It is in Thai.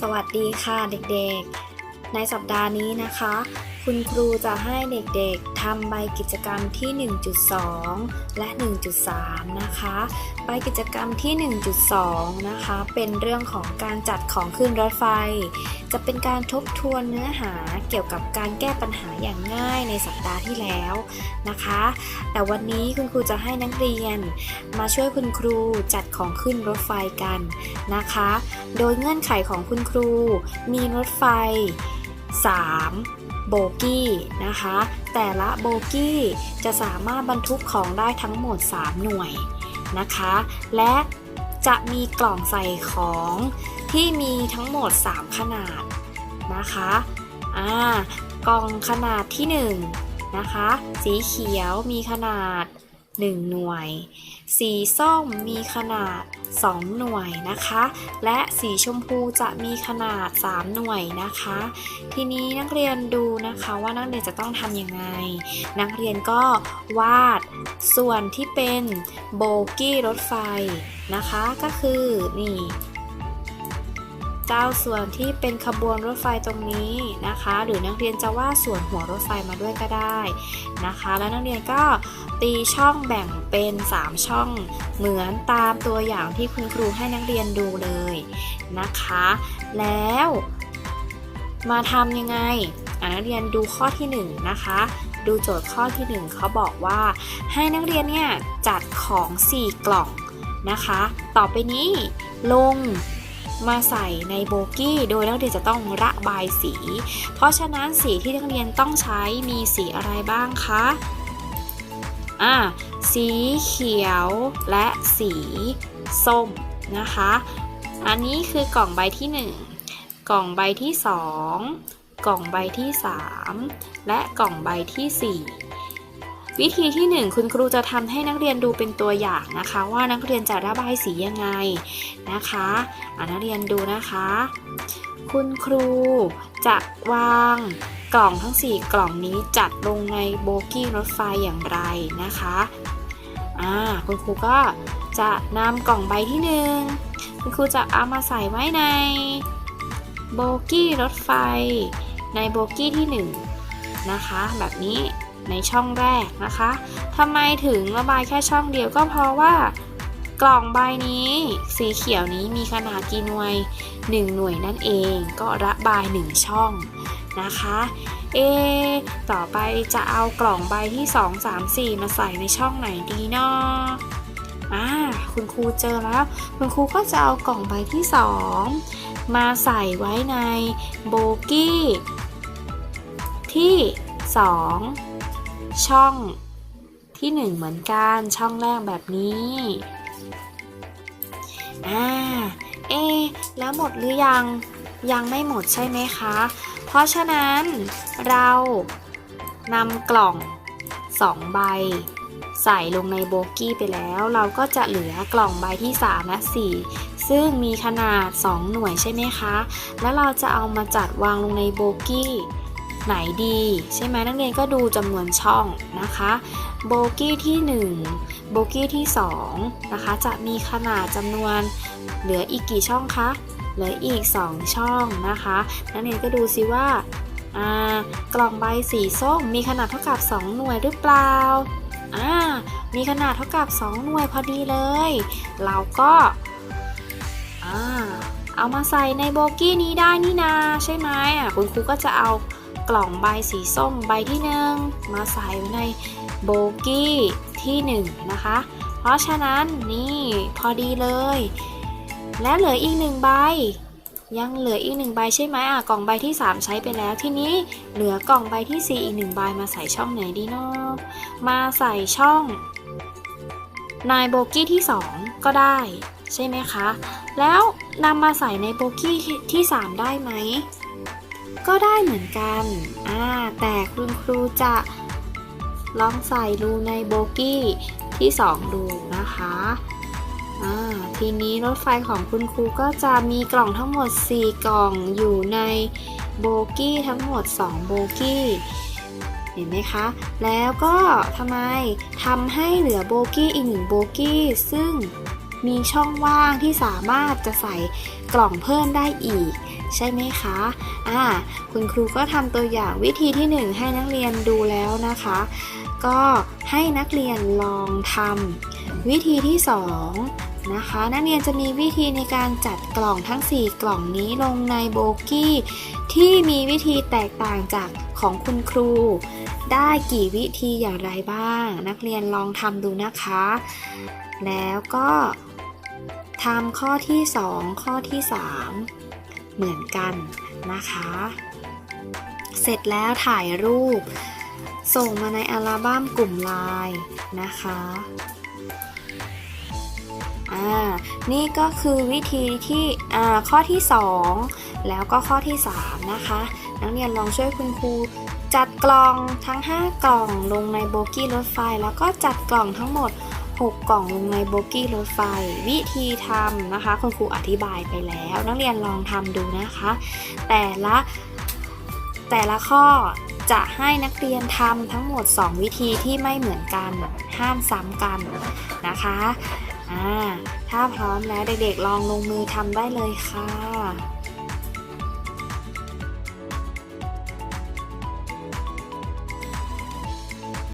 สวัสดีค่ะเด็กๆ ในสัปดาห์นี้นะคะ คุณครูจะให้เด็กๆทำใบกิจกรรมที่ 1.2 และ 1.3 นะคะ ใบกิจกรรมที่ 1.2 นะคะ เป็นเรื่องของการจัดของขึ้นรถไฟ จะเป็นการทบทวนเนื้อหาเกี่ยวกับการแก้ปัญหาอย่างง่ายในสัปดาห์ที่แล้วนะคะ แต่วันนี้คุณครูจะให้นักเรียน มาช่วยคุณครูจัดของขึ้นรถไฟกันนะคะ โดยเงื่อนไขของคุณครูมีรถไฟ 3 โบกี้นะคะ แต่ละโบกี้จะสามารถบรรทุกของได้ทั้งหมด 3 หน่วยนะคะ และจะมีกล่องใส่ของที่มีทั้งหมด 3 ขนาดนะคะอ่ากล่องขนาดที่ 1 นะคะ สีเขียวมีขนาด 1 หน่วย สีส้มมีขนาด 2 หน่วยนะคะ และสีชมพูจะมีขนาด 3 หน่วยนะคะ ทีนี้นักเรียนดูนะคะว่านักเรียนจะต้องทำยังไง นักเรียนก็วาดส่วนที่เป็นโบกี้รถไฟนะคะก็คือนี่ เจ้าส่วนที่เป็นขบวนรถไฟตรงนี้นะคะ หรือนักเรียนจะวาดส่วนหัวรถไฟมาด้วยก็ได้นะคะ แล้วนักเรียนก็ตีช่องแบ่งเป็น 3 ช่องเหมือนตามตัวอย่างที่คุณครูให้นักเรียนดูเลยนะคะ แล้วมาทำยังไงนักเรียนดูข้อที่ 1 นะคะดูโจทย์ข้อที่ 1เขาบอกว่า ให้นักเรียนเนี่ยจัดของ 4 กล่องนะคะ ต่อไปนี้ลง มาใส่ในโบกี้ โดยนักเรียนจะต้องระบายสี เพราะฉะนั้นสีที่นักเรียนต้องใช้มีสีอะไรบ้างคะอ่าสีเขียวและสีส้มนะคะ อันนี้คือกล่องใบที่ 1 กล่องใบที่ 2 กล่องใบที่ 3 และกล่องใบทีสี่4 วิธีที่ 1 คุณครูจะทำให้นักเรียนดูเป็นตัวอย่างนะคะ ว่านักเรียนจะระบายสียังไงนะคะนักเรียนดูนะคะ คุณครูจะวางกล่องทั้ง 4 กล่องนี้จัดลงในโบกี้รถไฟอย่างไรนะคะอ่าคุณครูก็จะนำกล่องใบที่ 1 คุณครูจะเอามาใส่ไว้ในโบกี้รถไฟ ในโบกี้ที่ 1 นะคะ แบบนี้ ในช่องแรกนะคะทำไมถึงระบายแค่ช่องเดียวก็เพราะว่ากล่องใบนี้สีเขียวนี้มีขนาดกี่หน่วย 1 หน่วยนั่นเองก็ระบาย 1 ช่องนะคะเอต่อไปจะเอากล่องใบที่ 2 3 4 มาใส่ในช่องไหนดีเนาะอ่าคุณครูเจอแล้ว คุณครูก็จะเอากล่องใบที่ 2 มาใส่ไว้ในโบกี้ที่ 2 ช่องที่ 1 เหมือนกันช่องแรกแบบนี้อ่าเอแล้วหมดหรือยังยังไม่หมดใช่ไหมคะ เพราะฉะนั้นเรานำกล่อง 2 ใบ ใส่ลงในโบกี้ไปแล้ว เราก็จะเหลือกล่องใบที่ 3 และ 4 ซึ่งมีขนาด 2 หน่วยใช่ไหมคะ แล้วเราจะเอามาจัดวางลงในโบกี้ ไหนดี ใช่ไหมนักเรียนก็ดูจำนวนช่องนะคะโบกี้ที่ 1 โบกี้ที่ 2 นะคะ จะมีขนาดจำนวนเหลืออีกกี่ช่องคะเหลืออีก 2 ช่องนะคะนักเรียนก็ดูซิว่ากล่องใบสีส้มมีขนาดเท่ากับ 2 หน่วยหรือเปล่าอ่ามีขนาดเท่ากับ 2 หน่วยพอดีเลย เราก็อ่าเอามาใส่ในโบกี้นี้ได้นี่นาใช่ไหมอะคุณครูก็จะเอา กล่องใบสีส้มใบที่หนึ่งมาใส่ไว้ในโบกี้ที่หนึ่งนะคะ เพราะฉะนั้นนี่พอดีเลย และเหลืออีกหนึ่งใบ ยังเหลืออีกหนึ่งใบใช่ไหมอะกล่องใบที่ 3 ใช้ไปแล้วทีนี้เหลือกล่องใบที่ 4 อีกหนึ่งใบมาใส่ช่องไหนดีเนาะมาใส่ช่องในโบกี้ที่ 2 ก็ได้ใช่ไหมคะ แล้วนำมาใส่ในโบกี้ที่ 3 ได้ไหม ก็ได้เหมือนกันอ่าแต่คุณครูจะลองใส่ดูในโบกี้ที่ 2 ดูนะคะอ่าทีนี้รถไฟของคุณครูก็จะมีกล่องทั้งหมด 4 กล่องอยู่ในโบกี้ทั้งหมด 2 โบกี้ เห็นไหมคะ แล้วก็ทำไมทำให้เหลือโบกี้อีกหนึ่งโบกี้ ซึ่งมีช่องว่างที่สามารถจะใส่กล่องเพิ่มได้อีก ใช่ไหมคะอ่าคุณครูก็ทำตัวอย่างวิธีที่หนึ่งให้นักเรียนดูแล้วนะคะ ก็ให้นักเรียนลองทำวิธีที่สองนะคะ นักเรียนจะมีวิธีในการจัดกล่องทั้ง 4 กล่องนี้ลงในโบกี้ ที่มีวิธีแตกต่างจากของคุณครู ได้กี่วิธีอย่างไรบ้าง นักเรียนลองทำดูนะคะ แล้วก็ทำข้อที่ 2 ข้อที่ 3 เหมือนกันนะคะ เสร็จแล้วถ่ายรูป ส่งมาในอัลบั้มกลุ่มไลน์นะคะอ่านี่ก็คือวิธีที่อ่าข้อที่ 2 แล้วก็ข้อที่ 3 นะคะ นักเรียนลองช่วยคุณครูจัดกล่องทั้ง 5 กล่องลงในโบกี้รถไฟ แล้วก็จัดกล่องทั้งหมด 6 กล่องลงในโบกี้รถไฟ วิธีทำนะคะ คุณครูอธิบายไปแล้ว นักเรียนลองทำดูนะคะ แต่ละแต่ละข้อจะให้นักเรียนทำทั้งหมด 2 วิธีที่ไม่เหมือนกัน ห้ามซ้ำกันนะคะอ่าถ้าพร้อมแล้วเด็กๆลองลงมือทำได้เลยค่ะ